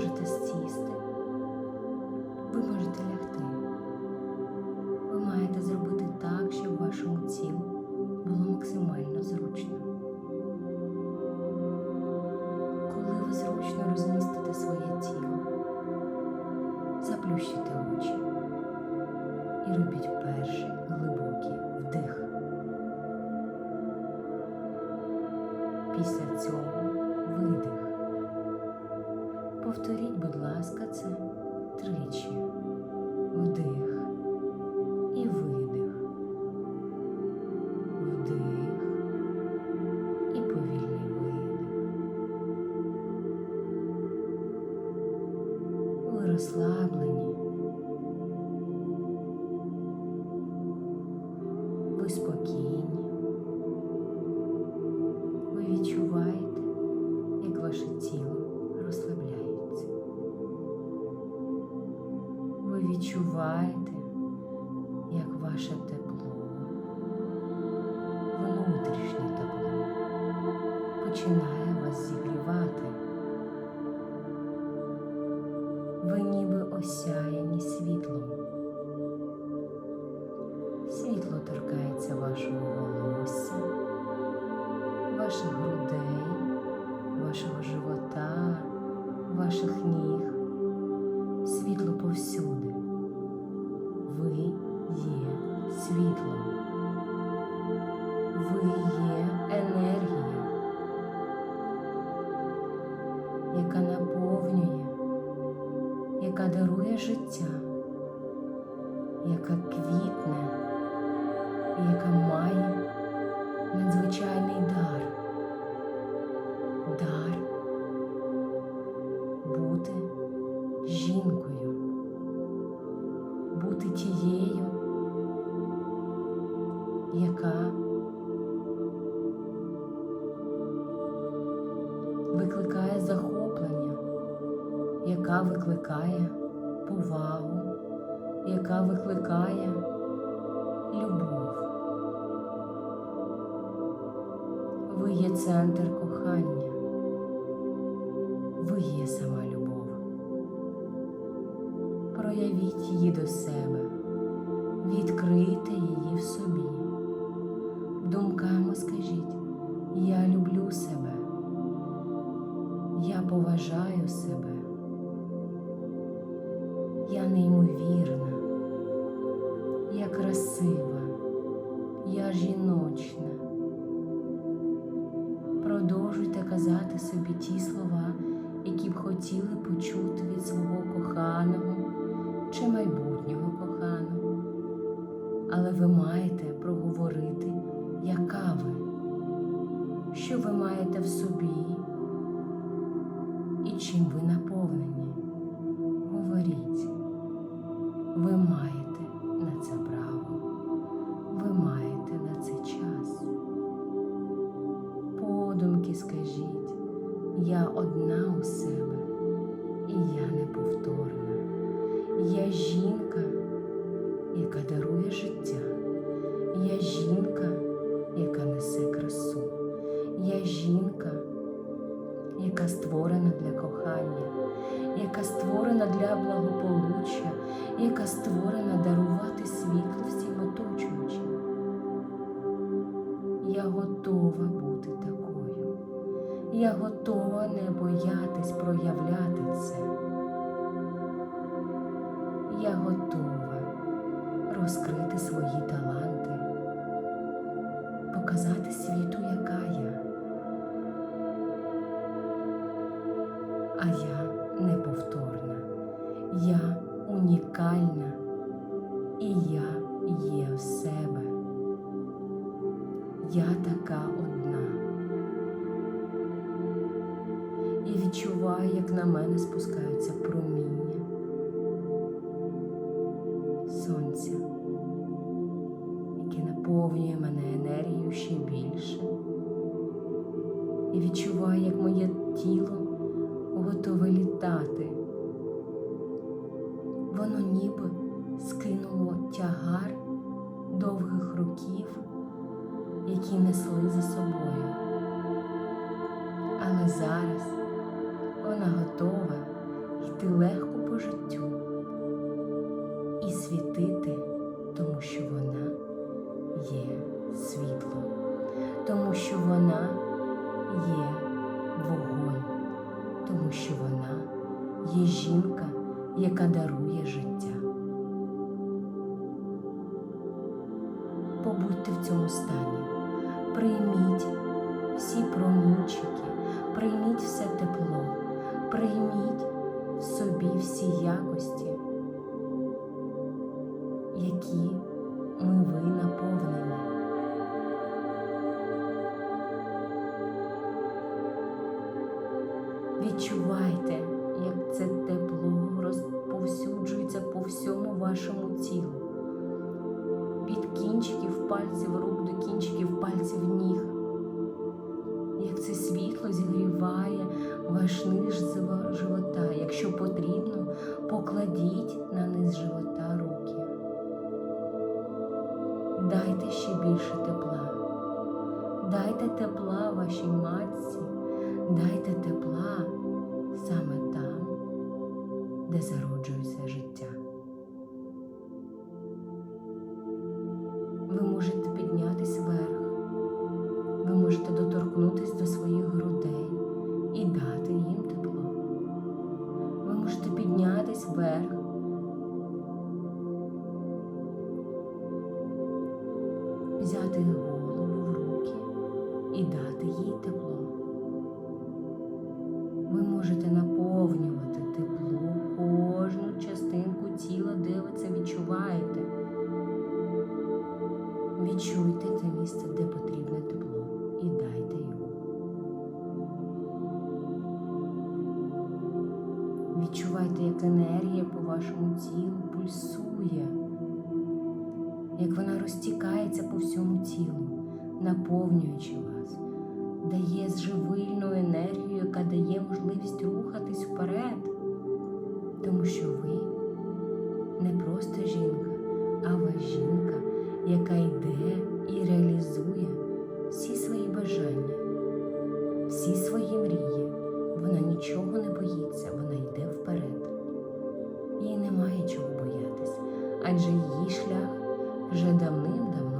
можете сісти, ви можете лягти. Ви маєте зробити так, щоб вашому тілу було максимально зручно. Коли ви зручно розмістите своє тіло, заплющите очі і робіть перший глибокий вдих. Після цього. Повторіть, будь ласка, це тричі. Вдих і видих. Вдих і повільний видих. Ви розслаблені. Ви спокійні. continuar. Життя, яка квітне і яка має надзвичайний дар. Дар бути жінкою, бути тією, яка викликає захоплення, яка викликає повагу, яка викликає любов. Ви є центр кохання. Ви є сама любов. Проявіть її до себе, Продовжуйте казати собі ті слова, які б хотіли почути від свого коханого чи майбутнього коханого. Але ви маєте проговорити, яка ви, що ви маєте в собі і чим ви наповнені. Для благополуччя, яка створена дарувати світло всім оточуючим. Я готова бути такою. Я готова не боятись проявляти це. Я готова розкрити свої таланти, показати світу, яка я. А я Я така одна. І відчуваю, як на мене спускаються проміння зараз вона готова йти легко по життю і світити, тому що вона є світло, тому що вона є вогонь, тому що вона є жінка, яка дарує життя. Побудьте в цьому стані, прийміть собі всі якості, які ми ви наповнені. Відчувайте, як це тепло розповсюджується по всьому вашому тілу. Від кінчиків пальців рук до кінчиків пальців ніг. Як це світло зігріває ваш низ живота. Якщо потрібно, покладіть на низ живота руки. Дайте ще більше тепла. Дайте тепла вашій матці, дайте тепла саме там, де зароджується їй тепло. Ви можете наповнювати тепло кожну частинку тіла, де ви це відчуваєте. Відчуйте те місце, де потрібне тепло, і дайте його. Відчувайте, як енергія по вашому тілу пульсує, як вона розтікається по всьому тілу, наповнюючи вас, дає живильну енергію, яка дає можливість рухатись вперед, тому що ви не просто жінка, а ви жінка, яка йде і реалізує всі свої бажання, всі свої мрії. Вона нічого не боїться, вона йде вперед. Їй немає чого боятись, адже її шлях вже давним-давно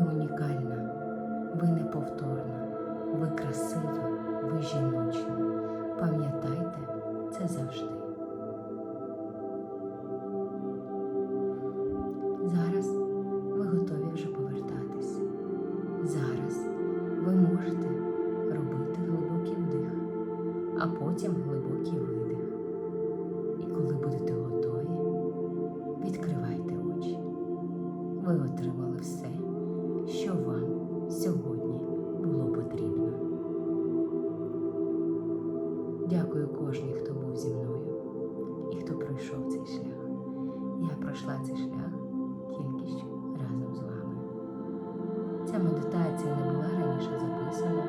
Ви унікальна, ви неповторна, ви красива, ви жіночна. Пам'ятайте це завжди. Зараз ви готові вже повертатись. Зараз ви можете робити глибокий вдих, а потім глибокий видих. І коли будете готові, відкривайте очі. Ви отримали все, що вам сьогодні було потрібно. Дякую кожній, хто був зі мною і хто пройшов цей шлях. Я пройшла цей шлях тільки що разом з вами. Ця медитація не була раніше записана,